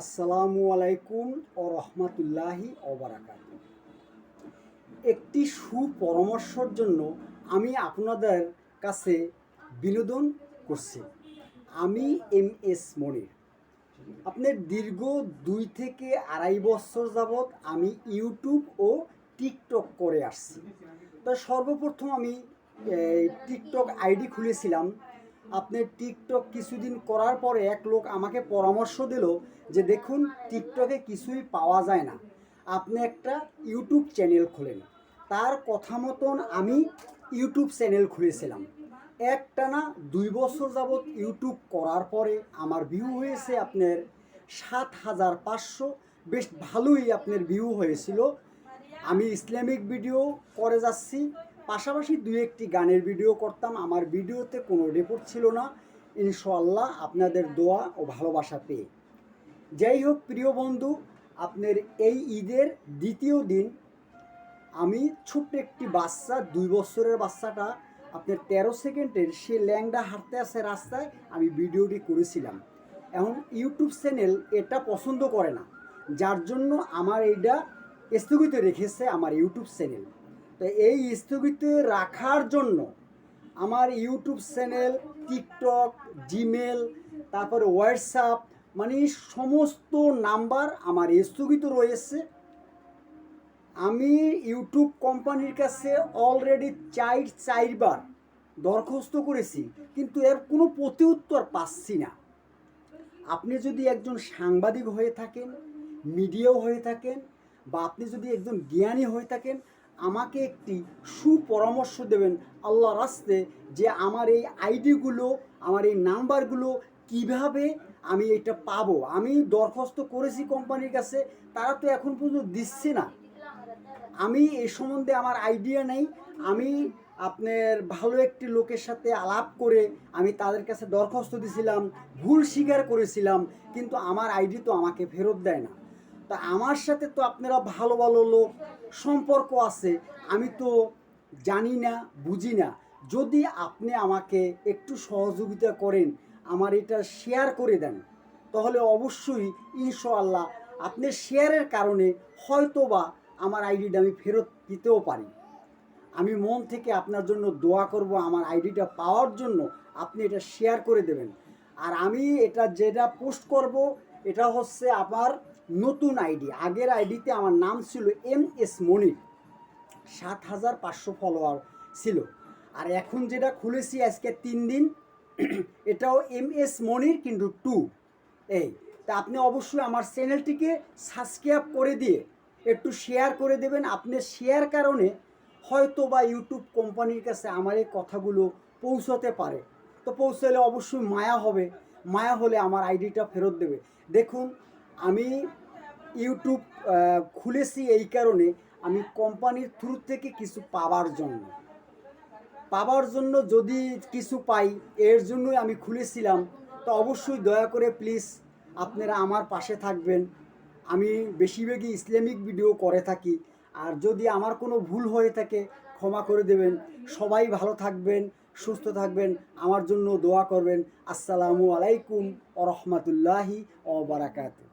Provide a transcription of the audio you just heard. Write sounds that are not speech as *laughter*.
আসসালামু আলাইকুম ও রহমতুল্লাহি ওবরাকাত একটি সুপরামর্শর জন্য আমি আপনাদের কাছে বিনোদন করছি। আমি এম এস মনির। আপনার দীর্ঘ দুই থেকে আড়াই বছর যাবৎ আমি ইউটিউব ও টিকটক করে আসছি। তো সর্বপ্রথম আমি টিকটক আইডি খুলেছিলাম। আপনার টিকটক কিছুদিন করার পরে এক লোক আমাকে পরামর্শ দিল যে দেখুন, টিকটকে কিছুই পাওয়া যায় না। আপনি একটা ইউটিউব চ্যানেল খোলেন। তার কথা মতন আমি ইউটিউব চ্যানেল খুলেছিলাম। একটানা দুই বছর যাবৎ ইউটিউব করার পরে আমার ভিউ হয়েছে আপনার সাত হাজার পাঁচশো। বেশ ভালোই আপনার ভিউ হয়েছিল। আমি ইসলামিক ভিডিও করে যাচ্ছি। পাশাপাশি দুই একটি গানের ভিডিও করতাম। আমার ভিডিওতে কোনো রিপোর্ট ছিল না। ইনশাল্লাহ আপনাদের দোয়া ও ভালোবাসা পেয়ে। যাই হোক, প্রিয় বন্ধু, আপনার এই ঈদের দ্বিতীয় দিন, আমি ছোট্ট একটি বাচ্চা, দুই বছরের বাচ্চাটা, আপনার তেরো সেকেন্ডের সে ল্যাংডা হাঁটতে আসে রাস্তায়, আমি ভিডিওটি করেছিলাম। এখন ইউটিউব চ্যানেল এটা পছন্দ করে না। যার জন্য আমার এইটা স্থগিত রেখেছে আমার ইউটিউব চ্যানেল। তো এই স্থগিত রাখার জন্য আমার ইউটিউব চ্যানেল, টিকটক, জিমেল, তারপরে হোয়াটসঅ্যাপ মানে সমস্ত নাম্বার আমার স্থগিত রয়েছে। আমি ইউটিউব কোম্পানির কাছে অলরেডি চার, চারবার দরখাস্ত করেছি, কিন্তু এর কোনো প্রতি উত্তর পাচ্ছি না। আপনি যদি একজন সাংবাদিক হয়ে থাকেন, মিডিয়াও হয়ে থাকেন, বা আপনি যদি একজন জ্ঞানী হয়ে থাকেন আমাকে একটি সুপরামর্শ দেবেন আল্লাহ রাস্তে যে আমার এই আইডিগুলো, আমার এই নাম্বারগুলো কীভাবে আমি এটা পাবো? আমি দরখাস্ত করেছি কোম্পানির কাছে, তারা তো এখন পর্যন্ত দিচ্ছে না। আমি এই সম্বন্ধে আমার আইডিয়া নেই। আমি আপনার ভালো একটি লোকের সাথে আলাপ করে আমি তাদের কাছে দরখাস্ত দিয়েছিলাম ভুল স্বীকার করেছিলাম, কিন্তু আমার আইডি তো আমাকে ফেরত দেয় না। তা আমার সাথে তো আপনারা ভালো ভালো লোক সম্পর্ক আছে, আমি তো জানি না, বুঝি না। যদি আপনি আমাকে একটু সহযোগিতা করেন, আমার এটা শেয়ার করে দেন, তাহলে অবশ্যই ইনশাআল্লাহ আপনার শেয়ারের কারণে হয়তোবা আমার আইডিটা আমি ফেরত দিতেও পারি। আমি মন থেকে আপনার জন্য দোয়া করব, আমার আইডিটা পাওয়ার জন্য আপনি এটা শেয়ার করে দেবেন। আর আমি এটা যেটা পোস্ট করব, এটা হচ্ছে আমার নতুন আইডি। আগের আইডিতে আমার নাম ছিল এম এস মনির। সাত হাজার পাঁচশো ফলোয়ার ছিল। আর এখন যেটা খুলেছি আজকে তিন দিন, *clears throat* এটাও এম এস মনির কিন্তু টু। এই, তা আপনি অবশ্যই আমার চ্যানেলটিকে সাবস্ক্রাইব করে দিয়ে একটু শেয়ার করে দেবেন। আপনি শেয়ার কারণে হয়তো বা ইউটিউব কোম্পানির কাছে আমার এই কথাগুলো পৌঁছতে পারে। তো পৌঁছালে অবশ্যই মায়া হবে। মায়া হলে আমার আইডিটা ফেরত দেবে। দেখুন আমি ইউটিউব খুলেছি এই কারণে আমি কোম্পানির থ্রু থেকে কিছু পাওয়ার জন্য। পাওয়ার জন্য যদি কিছু পাই, এর জন্যই আমি খুলেছিলাম। তো অবশ্যই দয়া করে প্লিজ আপনারা আমার পাশে থাকবেন। আমি বেশিরভাগই ইসলামিক ভিডিও করে থাকি। আর যদি আমার কোনো ভুল হয়ে থাকে, ক্ষমা করে দেবেন। সবাই ভালো থাকবেন, সুস্থ থাকবেন। আমার জন্য দোয়া করবেন। আসসালামু আলাইকুম ও রহমতুল্লাহি ও বারাকাতু